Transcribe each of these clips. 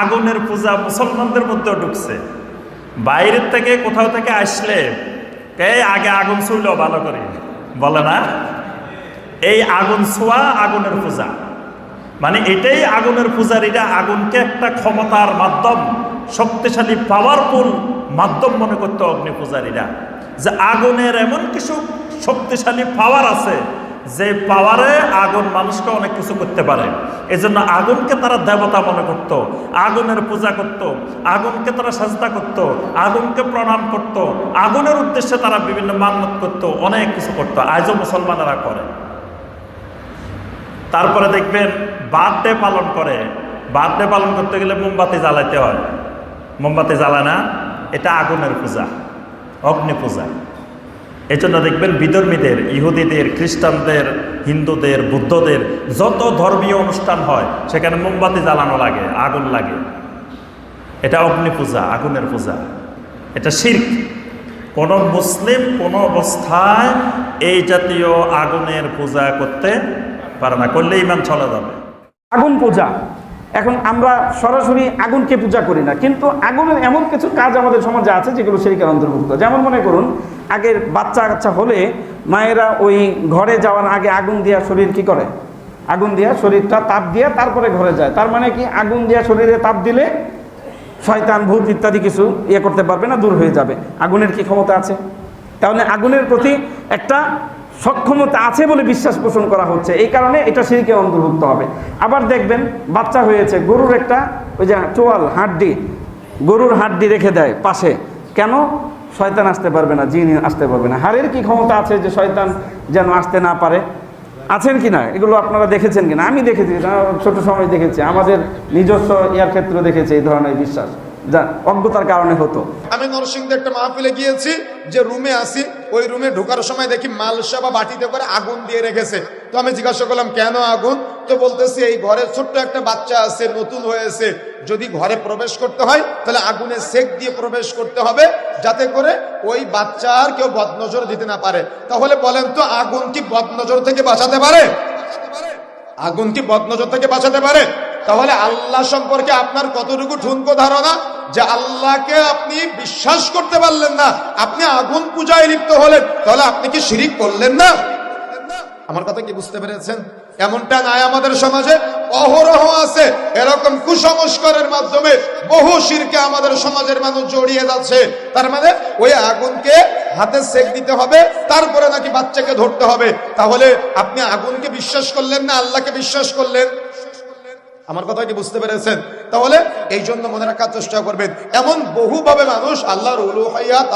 আগুনের পূজা মুসলমানদের মধ্যেও ঢুকছে। বাইরের থেকে কোথাও থেকে আসলে এই আগে আগুন ছুইল ভালো করে? বলে না? এই আগুন ছোঁয়া আগুনের পূজা। মানে এটাই আগুনের পূজারীরা আগুনকে একটা ক্ষমতার মাধ্যম, শক্তিশালী পাওয়ারফুল মাধ্যম মনে করতো অগ্নি পূজারীরা। যে আগুনের এমন কিছু শক্তিশালী পাওয়ার আছে যে পাওয়ারে আগুন মানুষকে অনেক কিছু করতে পারে। এজন্য আগুনকে তারা দেবতা মনে করত, আগুনের পূজা করত, আগুনকে তারা সাজদা করত, আগুনকে প্রণাম করত, আগুনের উদ্দেশ্যে তারা বিভিন্ন মান্যত করত, অনেক কিছু করত, আজও মুসলমানেরা করে। তারপরে দেখবেন বার্থডে পালন করে। বার্থডে পালন করতে গেলে মোমবাতি জ্বালাইতে হয়। মোমবাতি জ্বালায় না, এটা আগুনের পূজা, অগ্নি পূজা। এই জন্য দেখবেন বিধর্মীদের, ইহুদিদের, খ্রিস্টানদের, হিন্দুদের, বুদ্ধদের যত ধর্মীয় অনুষ্ঠান হয়, সেখানে মোমবাতি জ্বালানো লাগে, আগুন লাগে। এটা অগ্নি পূজা, আগুনের পূজা। এটা শির্ক। কোন মুসলিম কোন অবস্থায় এই জাতীয় আগুনের পূজা করতে পারে না, করলে ইমান চলে যাবে। আগুন পূজা। এখন আমরা সরাসরি আগুনকে পূজা করি না, কিন্তু আগুনের এমন কিছু কাজ আমাদের সমাজে আছে যেগুলো সেদিকে অন্তর্ভুক্ত। যেমন মনে করুন, আগের বাচ্চা কাচ্চা হলে মায়েরা ওই ঘরে যাওয়ার আগে আগুন দিয়া শরীর কি করে? আগুন দিয়া শরীরটা তাপ দিয়ে তারপরে ঘরে যায়। তার মানে কি? আগুন দিয়া শরীরে তাপ দিলে শয়তান, ভূত ইত্যাদি কিছু ইয়ে করতে পারবে না, দূর হয়ে যাবে। আগুনের কি ক্ষমতা আছে? তাহলে আগুনের প্রতি একটা সক্ষমতা আছে বলে বিশ্বাস পোষণ করা হচ্ছে। এই কারণে এটা সিঁড়িকে অন্তর্ভুক্ত হবে। আবার দেখবেন, বাচ্চা হয়েছে, গরুর একটা ওই যে চোয়াল, হাড্ডি। গরুর হাড্ডি রেখে দেয় পাশে। কেন? শয়তান আসতে পারবে না, জিন আসতে পারবে না। হাড়ের কি ক্ষমতা আছে যে শয়তান যেন আসতে না পারে? আছেন কি না? এগুলো আপনারা দেখেছেন কিনা আমি দেখেছি ছোট সময় দেখেছি। আমাদের নিজস্ব ইয়ার ক্ষেত্রে দেখেছি এই ধরনের বিশ্বাস। অজ্ঞতার কারণে হতো। আমি নরসিংদে একটা মাহফিলে গিয়েছি, যে রুমে আসি ওই রুমে ঢোকার সময় দেখি মালসা বা বাটিতে করে আগুন দিয়ে রেখেছে। তো আমি জিজ্ঞাসা করলাম, কেন আগুন? তো বলতেছি, এই ঘরে ছোট্ট একটা বাচ্চা আছে, নতুন হয়েছে। যদি ঘরে প্রবেশ করতে হয়, তাহলে আগুনে সেক দিয়ে প্রবেশ করতে হবে, যাতে করে ওই বাচ্চার কেউ বদনজর দিতে না পারে। তাহলে বলেন তো, আগুন কি বদনজর থেকে বাঁচাতে পারে? আগুন কি বদনজর থেকে বাঁচাতে পারে? তাহলে আল্লাহ সম্পর্কে আপনার কতটুকু ঠুনকো ধারণা? যে আল্লাহকে আপনি বিশ্বাস করতে পারলেন না, আপনি আগুন পূজায় লিপ্ত হলেন, তাহলে আপনি কি শিরিক করলেন না? আমার কথা কি বুঝতে পেরেছেন? এমনটা নাই আমাদের সমাজে, অহরহ আছে, এরকম কুসংস্কারের মাধ্যমে বহু শিরকে আমাদের সমাজের মানুষ জড়িয়ে যাচ্ছে। তার মানে ওই আগুনকে হাতে সেক দিতে হবে, তারপরে নাকি বাচ্চাকে ধরতে হবে। তাহলে আপনি আগুনকে বিশ্বাস করলেন না, আল্লাহকে বিশ্বাস করলেন? আমার কথা কি বুঝতে পেরেছেন? তাহলে এই জন্য মনে রাখার চেষ্টা করবেন, এমন বহুভাবে মানুষ আল্লাহর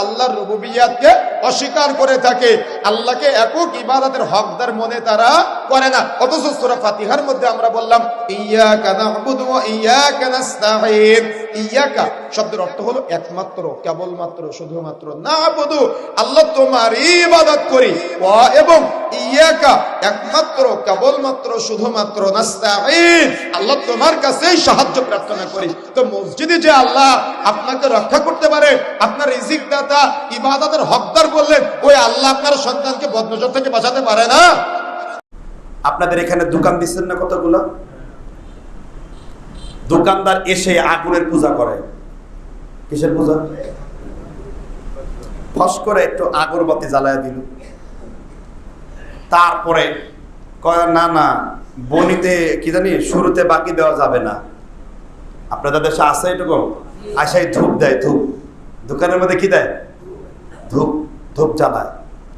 আল্লাহর রুবুবিয়াতকে অস্বীকার করে থাকে। আল্লাহকে একক ইবাদতের হকদার মনে তারা করে না। অথচ সূরা ফাতিহার মধ্যে আমরা বললাম ইয়া কানা ইয়া ইয়াকা নাস্তাঈন। ইয়াকা। শব্দের অর্থ হলো একমাত্র, কেবলমাত্র, শুধুমাত্র। না'বুদু আল্লাহ তোমার ইবাদত করি। এবং ইয়াকা, একমাত্র, কেবলমাত্র, শুধুমাত্র, নাস্তাঈন। আল্লাহ তোমার কাছেই সাহায্য প্রার্থনা করি। তো মসজিদে যে আল্লাহ আপনাকে রক্ষা করতে পারে, আপনার রিজিক দাতা ইবাদতের হকদার বললেন, ওই আল্লাহ আপনার সন্তানকে বদনজর থেকে বাঁচাতে পারে না? আপনাদের এখানে দোকান দিচ্ছেন না কতগুলো? দোকানদার এসে আগুনের পূজা করে। কিসের পূজা? ফস করে একটু আগরবাতি জ্বালায় দিল। তারপরে কয়, না না, বনিতে কি জানি শুরুতে বাকি দেওয়া যাবে না। আপনাদের দেশে আছে এটুকু আসাই ধূপ দেয়, ধূপ। দোকানের মধ্যে কি দেয়? ধূপ। ধূপ জ্বালায়।